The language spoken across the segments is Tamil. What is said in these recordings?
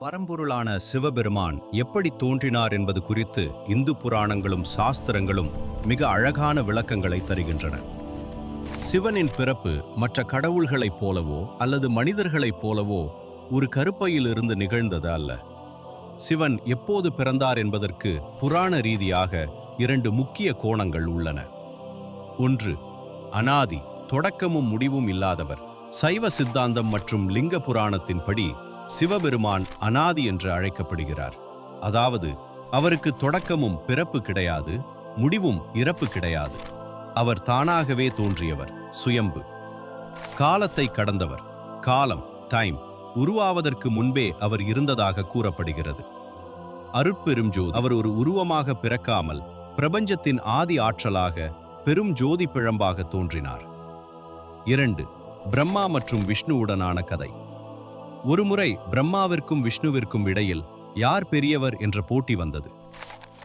பரம்பொருளான சிவபெருமான் எப்படி தோன்றினார் என்பது குறித்து இந்து புராணங்களும் சாஸ்திரங்களும் மிக அழகான விளக்கங்களை தருகின்றன. சிவனின் பிறப்பு மற்ற கடவுள்களைப் போலவோ அல்லது மனிதர்களைப் போலவோ ஒரு கருப்பையிலிருந்து நிகழ்ந்தது அல்ல. சிவன் எப்போது பிறந்தார் என்பதற்கு புராண ரீதியாக இரண்டு முக்கிய கோணங்கள் உள்ளன. ஒன்று அனாதி தொடக்கமும் முடிவும் இல்லாதவர். சைவ சித்தாந்தம் மற்றும் லிங்க புராணத்தின்படி சிவபெருமான் அனாதி என்று அழைக்கப்படுகிறார். அதாவது அவருக்கு தொடக்கமும் பிறப்பு கிடையாது முடிவும் இறப்பு கிடையாது. அவர் தானாகவே தோன்றியவர் சுயம்பு. காலத்தை கடந்தவர் காலம் டைம் உருவாவதற்கு முன்பே அவர் இருந்ததாக கூறப்படுகிறது. அருட்பெரும் ஜோதி அவர் ஒரு உருவமாக பிறக்காமல் பிரபஞ்சத்தின் ஆதி ஆற்றலாக பெரும் ஜோதி பிழம்பாக தோன்றினார். இரண்டு பிரம்மா மற்றும் விஷ்ணுவுடனான கதை. ஒருமுறை பிரம்மாவிற்கும் விஷ்ணுவிற்கும் இடையில் யார் பெரியவர் என்ற போட்டி வந்தது.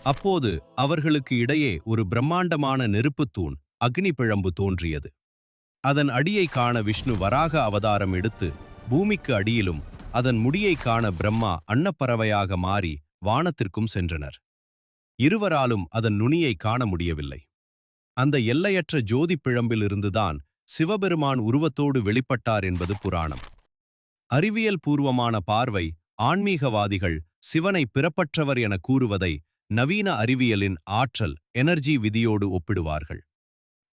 அப்போது அவர்களுக்கு இடையே ஒரு பிரம்மாண்டமான நெருப்புத் தூண் அக்னி பிழம்பு தோன்றியது. அதன் அடியை காண விஷ்ணு வராக அவதாரம் எடுத்து பூமிக்கு அடியிலும் அதன் முடியை காண பிரம்மா அன்னப்பறவையாக மாறி வானத்திற்கும் சென்றனர். இருவராலும் அதன் நுனியை காண முடியவில்லை. அந்த எல்லையற்ற ஜோதி பிழம்பிலிருந்துதான் சிவபெருமான் உருவத்தோடு வெளிப்பட்டார் என்பது புராணம். அறிவியல் பூர்வமான பார்வை ஆன்மீகவாதிகள் சிவனை பிறப்பற்றவர் என கூறுவதை நவீன அறிவியலின் ஆற்றல் எனர்ஜி விதியோடு ஒப்பிடுவார்கள்.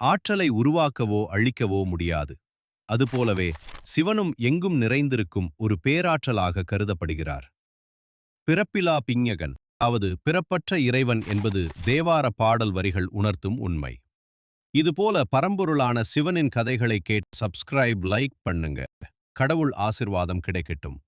ஆற்றலை உருவாக்கவோ அழிக்கவோ முடியாது. அதுபோலவே சிவனும் எங்கும் நிறைந்திருக்கும் ஒரு பேராற்றலாக கருதப்படுகிறார். பிறப்பிலா பிஞகன் அதாவது பிறப்பற்ற இறைவன் என்பது தேவார பாடல் வரிகள் உணர்த்தும் உண்மை. இதுபோல பரம்பொருளான சிவனின் கதைகளை கேட் சப்ஸ்கிரைப் லைக் பண்ணுங்க. கடவுள் ஆசிர்வாதம் கிடைக்கட்டும்.